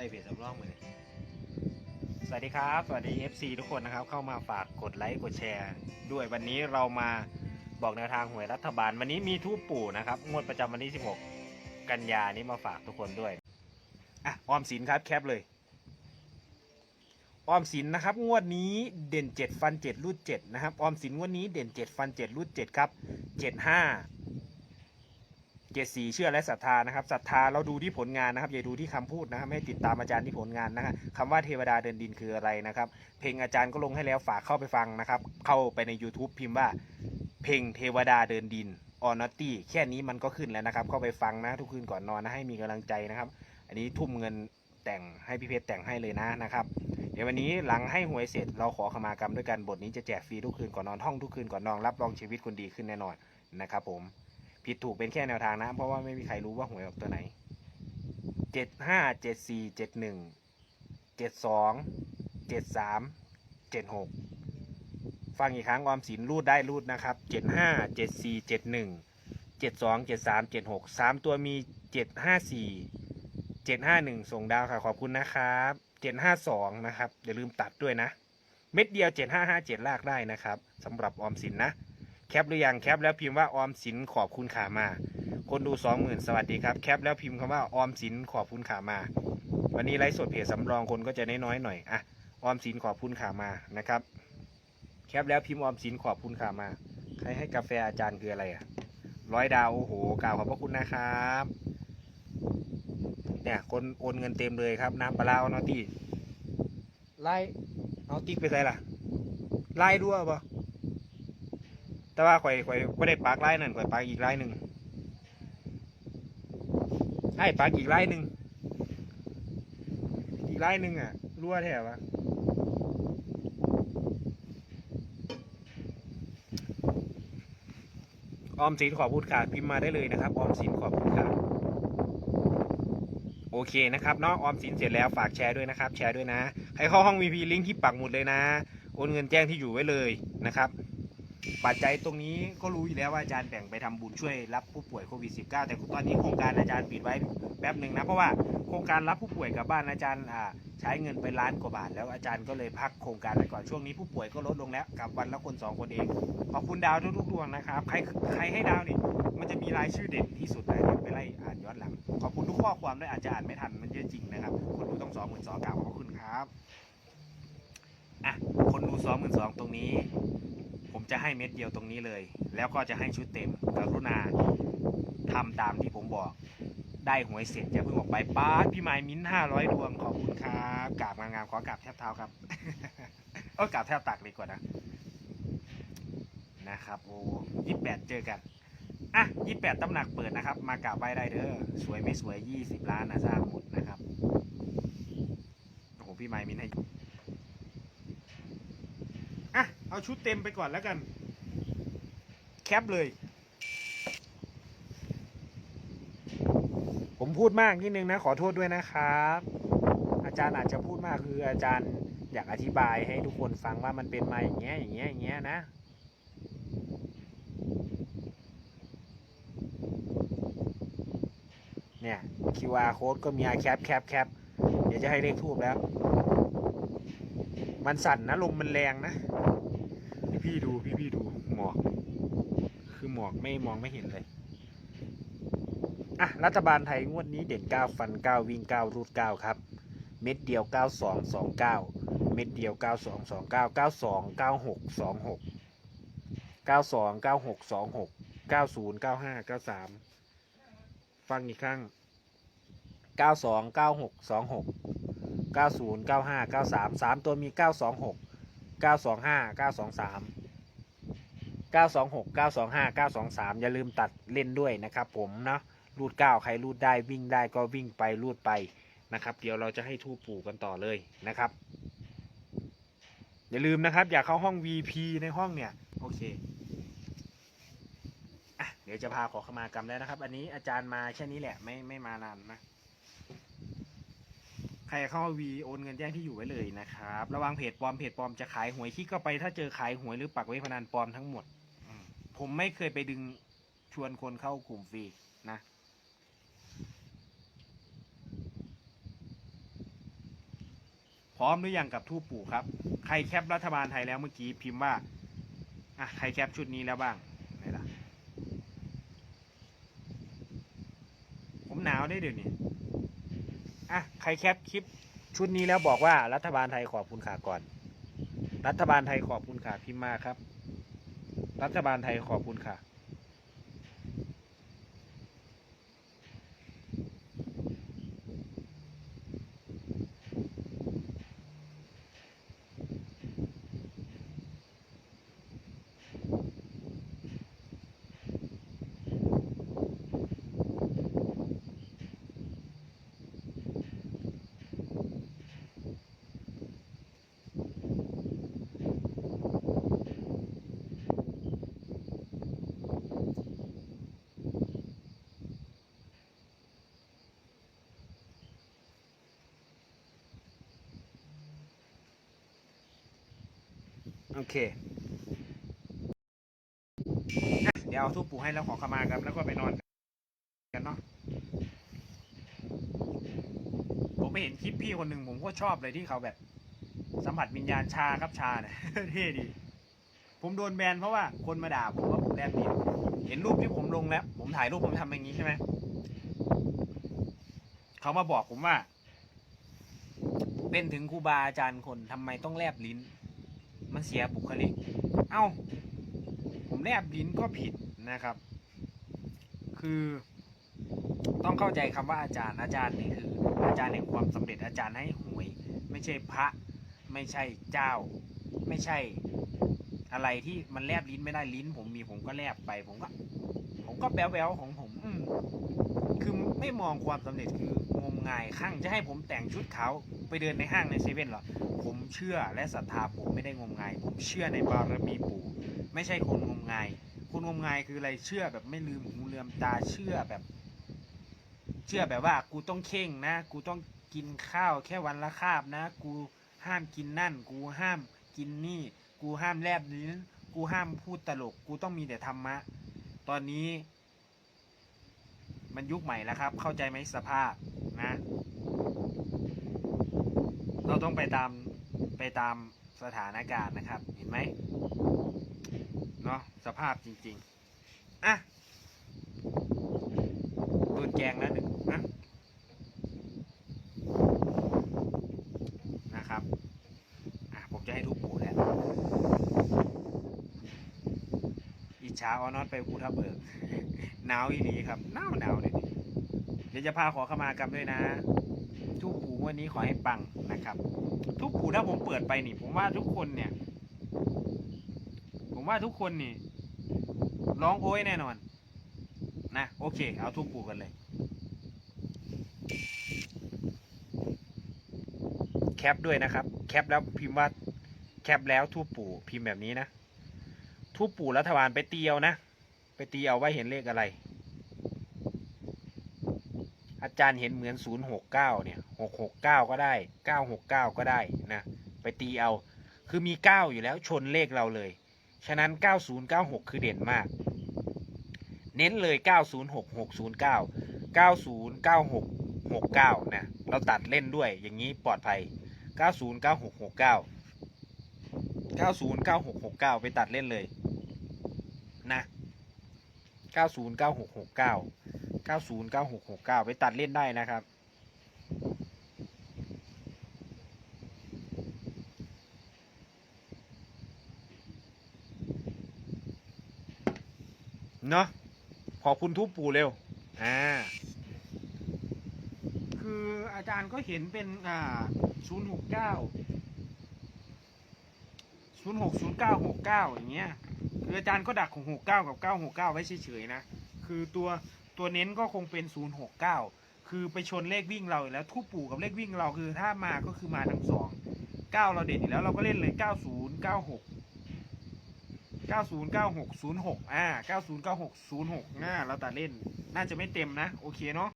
ส่เพจสำรองมาเลยสวัสดีครับ สวัสดี FC ทุกคนนะครับ เข้ามาฝากกดไลค์กดแชร์ ด้วยวันนี้เรามาบอกแนวทางหวยรัฐบาล วันนี้มีทูปปู่นะครับงวดประจำวันที่ 16 กันยานี้มาฝากทุกคนด้วยอะออมสินครับแคปเลยออมสินนะครับงวดนี้เด่น 7 ฟัน 7 รูด7นะครับออมสินงวดนี้เด่น 7 ฟัน 7 รูด7ครับ 75 เจ็ดสีเชื่อและศรัทธานะครับศรัทธาเราดูที่ผลงานนะครับอย่าดูที่คำพูดนะครับให้ติดตามอาจารย์ที่ผลงานนะครับคำว่าเทวดาเดินดินคืออะไรนะครับ เพลงอาจารย์ก็ลงให้แล้วฝากเข้าไปฟังนะครับ เข้าไปใน YouTube พิมพ์ว่า เพลงเทวดาเดินดินออนอตตี้แค่นี้มันก็ขึ้นแล้วนะครับ เข้าไปฟังนะทุกคืนก่อนนอนนะให้มีกำลังใจนะครับ อันนี้ทุ่มเงินแต่งให้พี่เพชรแต่งให้เลยนะนะครับ เดี๋ยววันนี้หลังให้หวยเสร็จเราขอขมากรรมด้วยกันบทนี้จะแจกฟรีทุกคืนก่อนนอนท่องทุกคืนก่อนนอนรับรองชีวิตคุณดีขึ้นแน่นอนนะครับผม ผิดถูกเป็นแค่แนวทางนะ เพราะว่าไม่มีใครรู้ว่าหวยออกตัวไหนเจ็ดห้าเจ็ดสี่เจ็ดหนึ่งเจ็ดสองเจ็ดสามเจ็ดหกฟังอีกครั้งออมสินรูดได้รูดนะครับเจ็ดห้าเจ็ดสี่เจ็ดหนึ่งเจ็ดสองเจ็ดสามเจ็ดหกสามตัวมีเจ็ดห้าสี่เจ็ดห้าหนึ่งส่งดาวค่ะขอบคุณนะครับเจ็ดห้าสองนะครับอย่าลืมตัดด้วยนะ เม็ดเดียวเจ็ดห้าห้าเจ็ดลากได้นะครับสำหรับออมสินนะ แคปหรือยังแคปแล้วพิมพ์ว่าออมสินขอบคุณขามา คนดูสองหมื่นสวัสดีครับแคปแล้วพิมพ์คำว่าออมสินขอบคุณขามา วันนี้ไลฟ์สดเพจสำรองคนก็จะน้อยๆหน่อยอะออมสินขอบคุณขามานะครับ แคปแล้วพิมพ์ออมสินขอบคุณขามา ใครให้กาแฟอาจารย์คืออะไรอะร้อยดาวโอ้โหกล่าวขอบพระคุณนะครับเนี่ยคนโอนเงินเต็มเลยครับน้ำปลาร้าเอานอตี้ไล่เอาติ๊กไปใส่ล่ะไล่ด้วยปะ แต่ว่าข่อยข่อยไม่ได้ปักไล่นั่นข่อยปักอีกไล่หนึ่งไอ้ปักอีกไล่หนึ่งอีกไล่หนึ่งอะรั่วแถวะออมสินขอพูดค่ะพิมพ์มาได้เลยนะครับออมสินขอพูดค่ะโอเคนะครับเนาะออมสินเสร็จแล้วฝากแชร์ด้วยนะครับ แชร์ด้วยนะ ใครเข้าห้อง VP ลิงก์ที่ปักหมุดเลยนะ โอนเงินแจ้งที่อยู่ไว้เลยนะครับ ปัจจัยตรงนี้ก็รู้อยู่แล้วว่าอาจารย์แบ่งไปทำบุญช่วยรับผู้ป่วยโควิด -19 แต่ตอนนี้โครงการอาจารย์ปิดไว้แป๊บหนึ่งนะ เพราะว่าโครงการรับผู้ป่วยกลับบ้านอาจารย์ใช้เงินไปล้านกว่าบาท แล้วอาจารย์ก็เลยพักโครงการไปก่อนช่วงนี้ผู้ป่วยก็ลดลงแล้วกลับวันละคนสองคนเองขอบคุณดาวทุกๆดวงนะครับใครใครให้ดาวนี่มันจะมีรายชื่อเด่นที่สุดเลยเดี๋ยวไปไล่อ่านย้อนหลัง ขอบคุณทุกข้อความด้วยอาจจะอ่านไม่ทันมันเยอะจริงนะครับ คนดูต้องสองหมื่นสองกล่าวขอบคุณครับอะคนดูสองหมื่นสองตรงนี้ ผมจะให้เม็ดเดียวตรงนี้เลย แล้วก็จะให้ชุดเต็มกรุณาทำตามที่ผมบอก ได้หวยเสร็จจะเพิ่งออกไปป้าพี่ไม้มิ้นห้าร้อยดวงขอบคุณครับกราบงามๆขอกราบแทบเท้าครับเออกราบแทบตักเลยกว่านะนะครับโอ้ยี่แปดเจอกันอะยี่แปดตำหนักเปิดนะครับ มากราบไหว้ได้เด้อสวยไม่สวยยี่สิบล้านนะสร้างหมดนะครับโอ้โหพี่ไม้มิ้นให้ อะ เอาชุดเต็มไปก่อนแล้วกัน แคปเลย ผมพูดมากนิดนึงนะ ขอโทษด้วยนะครับ อาจารย์อาจจะพูดมากคืออาจารย์อยากอธิบายให้ทุกคนฟังว่ามันเป็นมาอย่างเงี้ยอย่างเงี้ยอย่างเงี้ยนะเนี่ย QR code ก็มีอาแคปแคปแคปเดี๋ยวจะให้เลขทูบแล้ว มันสั่นนะลมมันแรงนะ พี่ดูพี่พี่ดูหมอก คือหมอกไม่มองไม่เห็นเลยอะรัฐบาลไทยงวดนี้เด่น 9 ฟัน 9 วิ่ง 9 รูด 9 ครับ เม็ดเดียว 9229 เม็ดเดียว 9229 92 96 26 92 96 26 90 95 93 ฟังอีกครั้ง 92 96 26 90 95 93 3 ตัวมี 926 925 923 926 925 923 อย่าลืมตัดเล่นด้วยนะครับผมเนาะรูด 9 ใครรูดได้วิ่งได้ก็วิ่งไปรูดไปนะครับ เดี๋ยวเราจะให้ทูปปู่กันต่อเลยนะครับ อย่าลืมนะครับ อยากเข้าห้อง VP ในห้องเนี่ย โอเคอะเดี๋ยวจะพาขอขมากรรมแล้วนะครับ อันนี้อาจารย์มาแค่นี้แหละไม่ไม่มานานนะ ใครเข้าวีโอนเงินแจ้งที่อยู่ไว้เลยนะครับ ระวังเพจปลอมเพจปลอมจะขายหวยคลิกเข้าไป ถ้าเจอขายหวยหรือปักไว้พนันปลอมทั้งหมดอผมไม่เคยไปดึงชวนคนเข้ากลุ่มฟรีนะ พร้อมหรือยังกับทูปปู่ครับ ใครแคปรัฐบาลไทยแล้วเมื่อกี้พิมพ์ว่าอะใครแคปชุดนี้แล้วบ้างไหนล่ะ ผมหนาวได้เดี๋ยวนี้ อะใครแคปคลิปชุดนี้แล้วบอกว่ารัฐบาลไทยขอบคุณขาก่อน รัฐบาลไทยขอบคุณขาพิมพ์มาครับ รัฐบาลไทยขอบคุณค่ะ โอเคเดี๋ยวเอาทูปปู่ให้แล้วขอขมากันแล้วก็ไปนอนกันเนาะผมไปเห็นคลิปพี่คนหนึ่งผมก็ชอบเลยที่เขาแบบ สัมผัสวิญญาณชาครับชาเนี่ยเท่ดี ผมโดนแบนเพราะว่าคนมาด่าผมว่าผมแลบลิ้นเห็นรูปที่ผมลงแล้ว ผมถ่ายรูปผมทำอย่างนี้ใช่ไหมเขามาบอกผมว่า เป็นถึงครูบาอาจารย์คนทำไมต้องแลบลิ้น มันเสียบุคลิก เอ้า ผมแลบลิ้นก็ผิดนะครับ คือต้องเข้าใจคำว่าอาจารย์อาจารย์นี่คือ อาจารย์แห่งความสำเร็จอาจารย์ให้หวย ไม่ใช่พระ ไม่ใช่เจ้า ไม่ใช่อะไรที่มันแลบลิ้นไม่ได้ลิ้น ผมมีผมก็แลบไปผมก็ ผมก็แบ๊วๆของผม อืมคือไม่มองความสำเร็จคือ งมงายข้างจะให้ผมแต่งชุดขาวไปเดินในห้างในเซเว่นเหรอ ผมเชื่อและศรัทธาผมไม่ได้งมงาย ผมเชื่อในบารมีปู่ ไม่ใช่คนงมงาย คนงมงายคืออะไรเชื่อแบบไม่ลืมหูลืมตาเชื่อแบบ เชื่อแบบว่ากูต้องเข่งนะ กูต้องกินข้าวแค่วันละคาบนะ กูห้ามกินนั่น กูห้ามกินนี่ กูห้ามแลบลิ้นกูห้ามพูดตลก กูต้องมีแต่ธรรมะ ตอนนี้ มันยุคใหม่แล้วครับ เข้าใจไหมสภาพ นะ เราต้องไปตามไปตามสถานการณ์นะครับ เห็นไหมเนาะสภาพจริง ๆ อะโดนแกงแล้วหนึ่งนะนะครับอะผมจะให้ทุกปูแล้วอิจฉาออนอตไปภูทับเบิกหนาวอีหลีครับหนาวหนาวเลยนี่ เดี๋ยวจะพาขอเข้ามากรรมด้วยนะ ทุกปู่วันนี้ขอให้ปังนะครับ ทุกปู่ถ้าผมเปิดไปนี่ ผมว่าทุกคนเนี่ย ผมว่าทุกคนนี่ ร้องโอ้ยแน่นอน นะโอเค เอาทุกปู่กันเลย แคปด้วยนะครับ แคปแล้วพิมพ์ว่าแคปแล้วทูปปู่พิมพ์แบบนี้นะทูปปู่รัฐบาลไปตีเอานะ ไปตีเอาว่าเห็นเลขอะไร จารย์เห็นเหมือน 069 เนี่ย 669 ก็ได้ 969 ก็ได้นะ ไปตีเอา คือมี 9 อยู่แล้วชนเลขเราเลย ฉะนั้น 9096 คือเด่นมาก เน้นเลย 906609 909669 นะ เราตัดเล่นด้วย อย่างนี้ปลอดภัย 909669 909669 ไปตัดเล่นเลย นะ 909669 909669 ไปตัดเล่นได้นะครับ เนาะขอบคุณทุบปู่เร็ว อ่า คืออาจารย์ก็เห็นเป็นอ่า 069 060969 อย่างเงี้ย คืออาจารย์ก็ดักของ 69 กับ 969 ไว้เฉยๆนะ คือตัว ตัวเน้นก็คงเป็น 069 คือไปชนเลขวิ่งเราอยู่แล้วทูปปู่กับเลขวิ่งเราคือถ้ามาก็คือมาทั้งสอง9เราเด่นอยู่แล้วเราก็เล่นเลย 9096 909606อ่า909606อ่าเราตัดเล่นน่าจะไม่เต็มนะ โอเคเนาะ